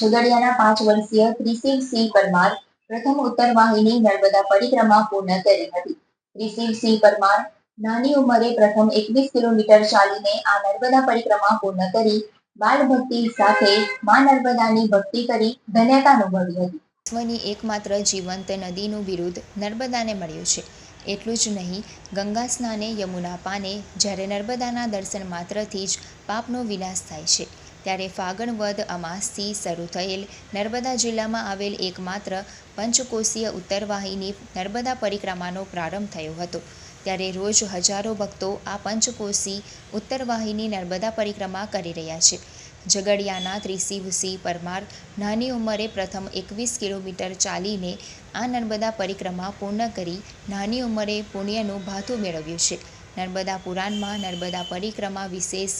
ઝઘડિયાના પાંચ વર્ષીય ત્રિશિવ પરમાર પ્રથમ ઉત્તર વાહિની નર્મદા પરિક્રમા પૂર્ણ કરી હતી. ત્રિશિવ પરમાર નાની ઉંમરે પ્રથમ એકવીસ કિલોમીટર ચાલીને આ નર્મદા પરિક્રમા પૂર્ણ કરી બાળ ભક્તિ સાથે મા નર્મદાની ભક્તિ કરી ધન્યતા અનુભવી હતી. વિશ્વની એકમાત્ર જીવંત નદીનું બિરુદ નર્મદાને મળ્યું છે. એટલું જ નહીં, ગંગા સ્નાને યમુના પાને જ્યારે નર્મદાના દર્શન માત્રથી જ પાપનો વિનાશ થાય છે. ત્યારે ફાગણ વદ અમાસથી શરૂ થયેલ નર્મદા જિલ્લામાં આવેલ એકમાત્ર પંચકોશીય ઉત્તરવાહિની નર્મદા પરિક્રમાનો પ્રારંભ થયો હતો. ત્યારે રોજ હજારો ભક્તો આ પંચકોશી ઉત્તરવાહિની નર્મદા પરિક્રમા કરી રહ્યા છે. ઝઘડિયાના ત્રિશિવસિંહ પરમાર નાની ઉંમરે પ્રથમ એકવીસ કિલોમીટર ચાલીને આ નર્મદા પરિક્રમા પૂર્ણ કરી નાની ઉંમરે પુણ્યનું ભાથું મેળવ્યું છે. નર્મદા પુરાણમાં નર્મદા પરિક્રમા વિશેષ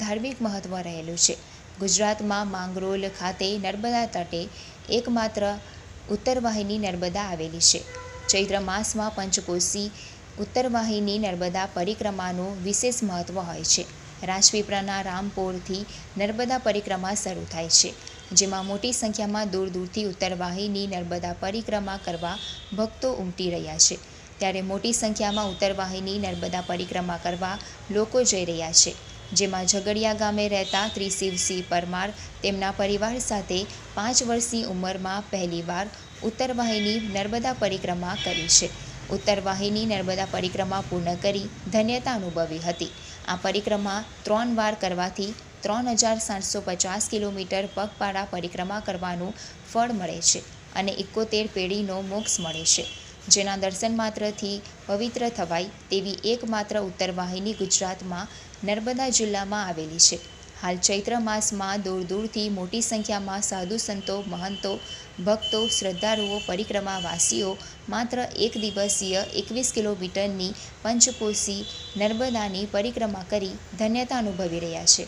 ધાર્મિક મહત્ત્વ રહેલું છે. ગુજરાતમાં માંગરોલ ખાતે નર્મદા તટે એકમાત્ર ઉત્તરવાહિની નર્મદા આવેલી છે. ચૈત્ર માસમાં પંચકોશી ઉત્તરવાહિની નર્મદા પરિક્રમાનું વિશેષ મહત્ત્વ હોય છે. રાજપીપળાના રામપોરથી નર્મદા પરિક્રમા શરૂ થાય છે, જેમાં મોટી સંખ્યામાં દૂર દૂરથી ઉત્તરવાહિની નર્મદા પરિક્રમા કરવા ભક્તો ઉમટી રહ્યા છે. ત્યારે મોટી સંખ્યામાં ઉત્તરવાહિની નર્મદા પરિક્રમા કરવા લોકો જઈ રહ્યા છે. જેમાં ઝઘડિયા ગામે રહેતા ત્રિશિવસિંહ પરમાર તેમના પરિવાર સાથે પાંચ વર્ષની ઉંમરમાં પહેલીવાર ઉત્તરવાહિની નર્મદા પરિક્રમા કરી છે. ઉત્તરવાહિની નર્મદા પરિક્રમા પૂર્ણ કરી ધન્યતા અનુભવી હતી. આ પરિક્રમા ત્રણ વાર કરવાથી ત્રણ હજાર સાતસો પચાસ કિલોમીટર પગપાળા પરિક્રમા કરવાનું ફળ મળે છે અને એકોતેર પેઢીનો મોક્ષ મળે છે. જેના દર્શન માત્રથી પવિત્ર થવાય તેવી એકમાત્ર ઉત્તરવાહિની ગુજરાતમાં નર્મદા જિલ્લામાં આવેલી છે. હાલ ચૈત્ર માસમાં દૂર દૂરથી મોટી સંખ્યામાં સાધુ સંતો, મહંતો, ભક્તો, શ્રદ્ધાળુઓ, પરિક્રમાવાસીઓ માત્ર એક દિવસીય એકવીસ કિલોમીટરની પંચકોશી નર્મદાની પરિક્રમા કરી ધન્યતા અનુભવી રહ્યા છે.